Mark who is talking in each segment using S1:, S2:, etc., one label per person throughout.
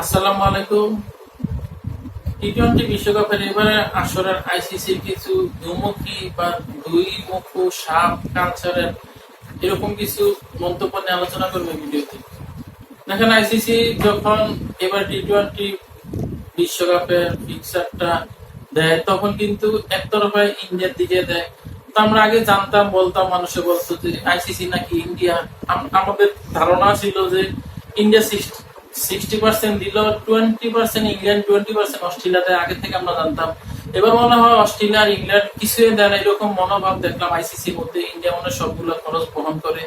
S1: আসসালামু আলাইকুম। T twenty বিশ্বকাপের এবারে আসরের আইসিসির কিছু দুমুখী বা দুই সাপ কালচারের এরকম কিছু মন্তব্য নিয়ে আলোচনা ভিডিওতে। দেখেন, আইসিসি যখন এবার টি টোয়েন্টি বিশ্বকাপের ফিক্সারটা দেয়, তখন কিন্তু একতরফা ইন্ডিয়ার দিকে দেয়। তো আমরা আগে জানতাম, বলতাম, মানুষে বলতো যে আইসিসি নাকি ইন্ডিয়া। আমাদের ধারণা ছিল যে ইন্ডিয়া সিক্সটি পার্সেন্ট দিল twenty percent England twenty percent থেকে আমরা জানতাম। এবার মনে হয় অস্ট্রেলিয়া আর ইংল্যান্ড এরকম মনোভাব দেখলাম আইসিসির মধ্যে। ইন্ডিয়া মনে সবগুলো খরচ বহন করে।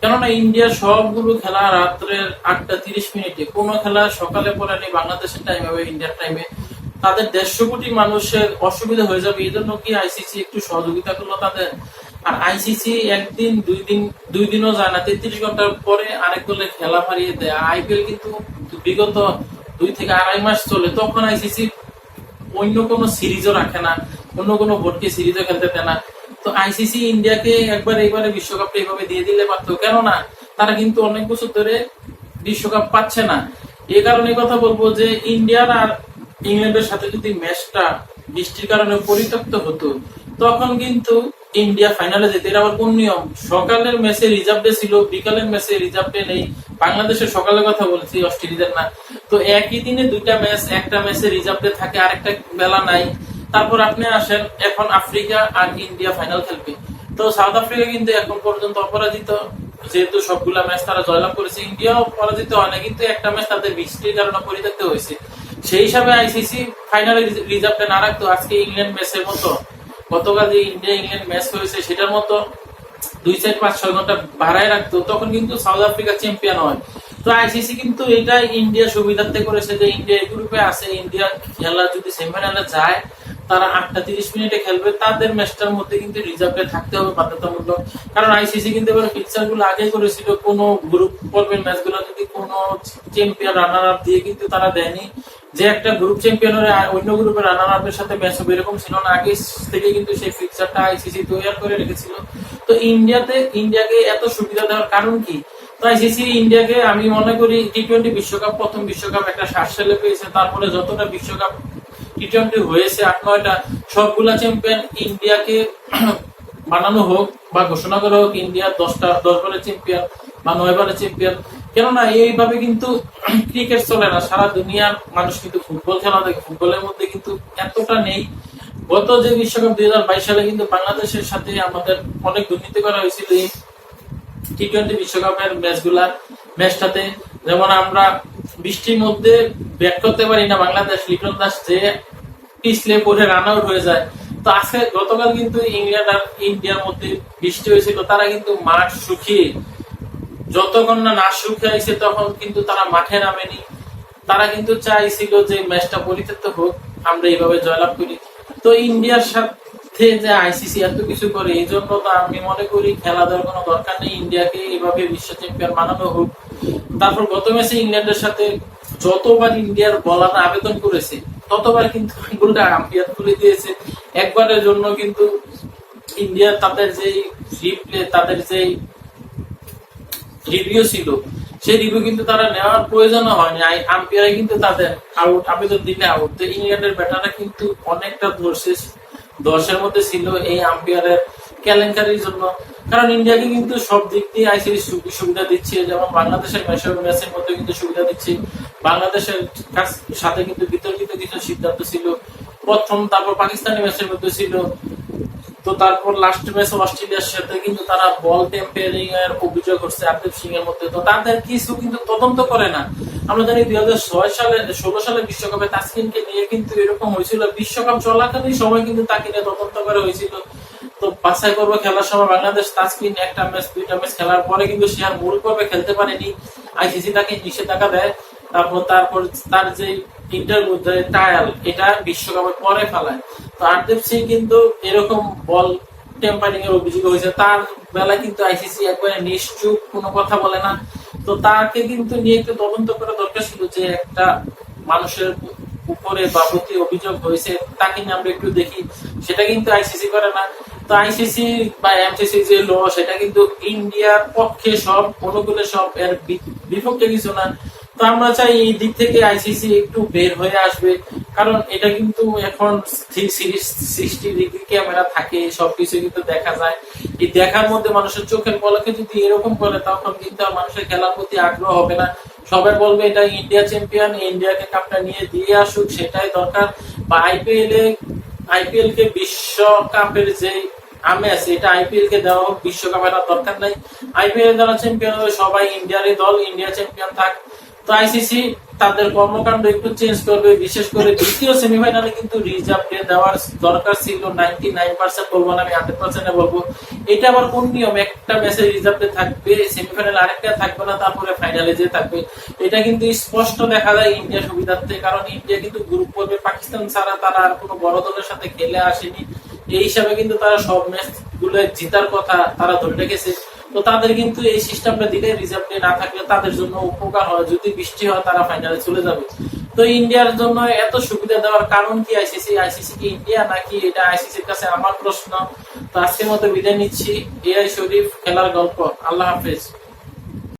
S1: কেননা ইন্ডিয়ার সবগুলো খেলা রাত্রের আটটা তিরিশ মিনিটে। কোনো খেলা সকালে পরে নেই বাংলাদেশের টাইম হবে ইন্ডিয়ার টাইমে তাদের দেড়শো কোটি মানুষের অসুবিধা হয়ে যাবে। এই জন্য কি আইসিসি একটু সহযোগিতা করল তাদের? আর আইসিসি একদিন, দুই দিন, দুই দিনও যায় না, তেত্রিশ ঘণ্টার পরে আরেক দলে খেলা হারিয়ে দেয়। আইপিএল কিন্তু বিগত দুই থেকে আড়াই মাস চলে, তখন আইসিসি অন্য কোনো সিরিজও রাখে না, অন্য কোনো বোর্ডকে সিরিজও খেলতে দেয় না। তো আইসিসি ইন্ডিয়াকে একবার এইবারে বিশ্বকাপটা এইভাবে দিয়ে দিলে পারতো। কেননা তারা কিন্তু অনেক বছর ধরে বিশ্বকাপ পাচ্ছে না। এ কারণে কথা বলব যে ইন্ডিয়ার আর ইংল্যান্ডের সাথে যদি ম্যাচটা বৃষ্টির কারণে পরিত্যক্ত হতো, তখন কিন্তু ইন্ডিয়া ফাইনালে যেতে। এর আবার কোন নিয়ম? সকালের ম্যাচে রিজার্ভ ডে ছিল, বিকালের ম্যাচে রিজার্ভ ডে নেই। বাংলাদেশের সকালের কথা বলছি, অস্ট্রেলিয়ার না। তো একই দিনে দুইটা ম্যাচ একটা ম্যাচে রিজার্ভ ডে থাকে, আরেকটা বেলা নাই। তারপর আপনি আসেন, এখন আফ্রিকা আর ইন্ডিয়া ফাইনাল খেলবে। তো সাউথ আফ্রিকা কিন্তু এখন পর্যন্ত অপরাজিত। যেহেতু সবগুলা ম্যাচ তারা জয়লাভ করেছে, ইন্ডিয়াও পরাজিত হয় না, কিন্তু একটা ম্যাচ তাদের বৃষ্টির কারণে পরিত্যক্ত হয়েছে। সেই হিসাবে আইসিসি ফাইনালে রিজার্ভে না রাখতো, আজকে ইংল্যান্ড ম্যাচের মতো। গতকাল যে ইন্ডিয়া ইংল্যান্ড ম্যাচ হয়েছে সেটার মতো দুই চার পাঁচ ছয় ঘণ্টা বাড়ায় রাখতো, তখন কিন্তু সাউথ আফ্রিকা চ্যাম্পিয়ন হয়। তো আইসিসি কিন্তু এটা ইন্ডিয়া সুবিধার্থে করেছে যে ইন্ডিয়া গ্রুপে আছে ইন্ডিয়া খেলা যদি সেমিফাইনালে যায়, তারা আটটা তিরিশ মিনিটে খেলবে, তাদের ম্যাচটার মধ্যে কিন্তু রিজার্ভে থাকতে হবে বাধ্যতামূলক। কারণ আইসিসি কিন্তু এবার ফিক্সারগুলো আগে করেছিল, কোন গ্রুপ পর্বের ম্যাচগুলো যদি কোন চ্যাম্পিয়ন রানার আপ দিয়ে কিন্তু তারা দেয়নি। যে একটা গ্রুপ চ্যাম্পিয়নের অন্য গ্রুপের রানার আপের সাথে ম্যাচ হবে, এরকম ছিল না। আগে থেকে কিন্তু সেই ফিক্সারটা আইসিসি তৈরি করে রেখেছিল। তো ইন্ডিয়াতে, ইন্ডিয়াকে এত সুবিধা দেওয়ার কারণ কি? তো আইসিসি ইন্ডিয়াকে আমি মনে করি টি টোয়েন্টি বিশ্বকাপ, প্রথম বিশ্বকাপ একটা শ্বাস ছেলে পেয়েছে। তারপরে যতটা বিশ্বকাপ টি টোয়েন্টি হয়েছে, আট, নয়টা, সবগুলা চ্যাম্পিয়ন ইন্ডিয়াকে বানানো হোক বা ঘোষণা করা হোক, ইন্ডিয়া দশটা, দশ বারের চ্যাম্পিয়ন বা নয় বারের চ্যাম্পিয়ন কেননা এইভাবে কিন্তু ক্রিকেট চলে না। সারা দুনিয়ার মানুষ কিন্তু ফুটবল খেলা দেখে। ফুটবলের মধ্যে কিন্তু এতটা নেই। গত যে বিশ্বকাপ দুই সালে কিন্তু বাংলাদেশের সাথে আমাদের অনেক দুর্নীতি করা হয়েছিল এই টি টোয়েন্টি বিশ্বকাপের ম্যাচগুলা ম্যাচটাতে। যেমন আমরা বৃষ্টির মধ্যে ব্যাট করতে পারি না বাংলাদেশ, লিটন দাস যে পিছলে পড়ে রান আউট হয়ে যায়। তো আজকে গতকাল কিন্তু ইংল্যান্ড আর ইন্ডিয়ার মধ্যে বৃষ্টি হয়েছিল। তারা কিন্তু মাঠ শুকিয়ে যতক্ষণ না না শুকিয়েছে তখন কিন্তু তারা মাঠে নামেনি। তারা কিন্তু চাইছিল যে ম্যাচটা পরিত্যক্ত হোক, আমরা এইভাবে জয়লাভ করি। তো ইন্ডিয়ার সাথে যে আইসিসি এত কিছু করে, এই জন্য তো আমি মনে করি খেলা দেওয়ার কোনো দরকার নেই। ইন্ডিয়াকে এভাবে বিশ্ব চ্যাম্পিয়ন বানানো হোক। তারপর গত ম্যাচে ইংল্যান্ডের সাথে যতবার ইন্ডিয়ার বলার আবেদন করেছে, ততবার কিন্তু গোলটা আম্পায়ার তুলে দিয়েছে। একবারের জন্য কিন্তু ইন্ডিয়া তাদের যেই রিপ্লে তাদের যেই রিভিউ ছিল। সেই রিভিউ কিন্তু তারা নেওয়ার প্রয়োজন হয়নি। আম্পায়ারে কিন্তু তাদের আউট আবেদন দিলে আউট তো ইংল্যান্ডের ব্যাটাররা কিন্তু অনেকটা ধরছে। দশের মধ্যে ছিল এই আম্পায়ারের কেলেঙ্কারির জন্য। কারণ ইন্ডিয়াকে কিন্তু সব দিক দিয়ে আইসিসি সুবিধা দিচ্ছে। যেমন বাংলাদেশের ম্যাচের ম্যাচের মধ্যে কিন্তু সুবিধা দিচ্ছে। বাংলাদেশের সাথে কিন্তু বিতর্কিত কিছু সিদ্ধান্ত ছিল। প্রথম তারপর পাকিস্তানি ম্যাচের মধ্যে ছিল। তো তারপর লাস্ট ম্যাচ অস্ট্রেলিয়ার সাথে কিন্তু তারা বল টেম্পারিং এর অভিযোগ করছে আরদীপ সিং এর মধ্যে। তো তাদের কিছু কিন্তু তদন্ত করে না। আমরা জানি দুই হাজার ছয় সালে, ষোলো সালে বিশ্বকাপে তাসকিনকে নিয়ে কিন্তু এরকম হয়েছিল। বিশ্বকাপ চলাকালীন সময় কিন্তু তাকে নিয়ে তদন্ত করা হয়েছিল। তো বাছাই করব খেলার সময় বাংলাদেশ তাসকিন একটা ম্যাচ দুইটা ম্যাচ খেলার পরে কিন্তু সে আর মূল পর্বে খেলতে পারেনি। আইসিসি তাকে নিষেধাজ্ঞা দেয়। তারপর তারপর তার যে ইন্টারভিউ ট্রায়াল এটা বিশ্বকাপের পরে ফেলায়। তো আরদীপ সিং কিন্তু এরকম বল টেম্পারিং এর অভিযোগ হয়েছে। তার বেলায় কিন্তু আইসিসি একবারে নিশ্চুপ, কোনো কথা বলে না। তো তাকে কিন্তু নিয়ে একটু তদন্ত করা দরকার ছিল যে একটা মানুষের উপরে বা প্রতি অভিযোগ হয়েছে, তাকে নিয়ে আমরা একটু দেখি। সেটা কিন্তু আইসিসি করে না। তো আইসিসি বা এমসিসি যে ল সেটা কিন্তু ইন্ডিয়ার পক্ষে সব, অনুকূলে সব, এর বিপক্ষে কিছু না। তো আমরা চাই এই দিক থেকে আইসিসি একটু বের হয়ে আসবে। কারণ এটা কিন্তু এখন সিক্সটি ডিগ্রি ক্যামেরা থাকে, সবকিছু কিন্তু দেখা যায়। এই দেখার মধ্যে মানুষের চোখের পলকে যদি এরকম করে, তখন কিন্তু আর মানুষের খেলার প্রতি আগ্রহ হবে না। সবাই বলবে, এটা ইন্ডিয়া চ্যাম্পিয়ন ইন্ডিয়াকে কাপটা নিয়ে দিয়ে আসুক, সেটাই দরকার। বা আইপিএল এ আইপিএল কে বিশ্বকাপের যে আমেজ, এটা আইপিএল কে দেওয়া হোক বিশ্বকাপের দরকার নাই। আইপিএল যারা চ্যাম্পিয়ন হবে, সবাই ইন্ডিয়ারই দল, ইন্ডিয়া চ্যাম্পিয়ন থাক। তো আইসিসি তাদের কর্মকাণ্ড একটু চেঞ্জ করবে, বিশেষ করে দ্বিতীয় সেমিফাইনালে কিন্তু রিজার্ভ দেওয়ার দরকার ছিল নাইনটি নাইন পার্সেন্ট বলব না, আমি হান্ড্রেড পার্সেন্টে বলব। এটা আবার কোন নিয়ম? একটা ম্যাচে রিজার্ভ থাকবে সেমিফাইনাল আরেকটা থাকবে না, তারপরে ফাইনালে যে থাকবে। এটা কিন্তু স্পষ্ট দেখা যায় ইন্ডিয়া সুবিধার্থে, কারণ ইন্ডিয়া কিন্তু গ্রুপ পর্বে পাকিস্তান ছাড়া তারা আর কোনো বড় দলের সাথে খেলে আসেনি। এই হিসাবে কিন্তু তারা সব ম্যাচগুলো জিতার কথা তারা ধরে রেখেছে। তো তাদের কিন্তু এই সিস্টেমটা দিলে রিজার্ভ ডে না থাকলে তাদের জন্য উপকার হয়। যদি বৃষ্টি হয়, তারা ফাইনালে চলে যাবে। তো ইন্ডিয়ার জন্য এত সুবিধা দেওয়ার কারণ কি আইসিসি আইসিসি কি ইন্ডিয়া নাকি এটা আইসিসির কাছে আমার প্রশ্ন? তো আজকের মতো বিদায় নিচ্ছি। এআই শরীফ খেলার গল্প। আল্লাহ হাফেজ।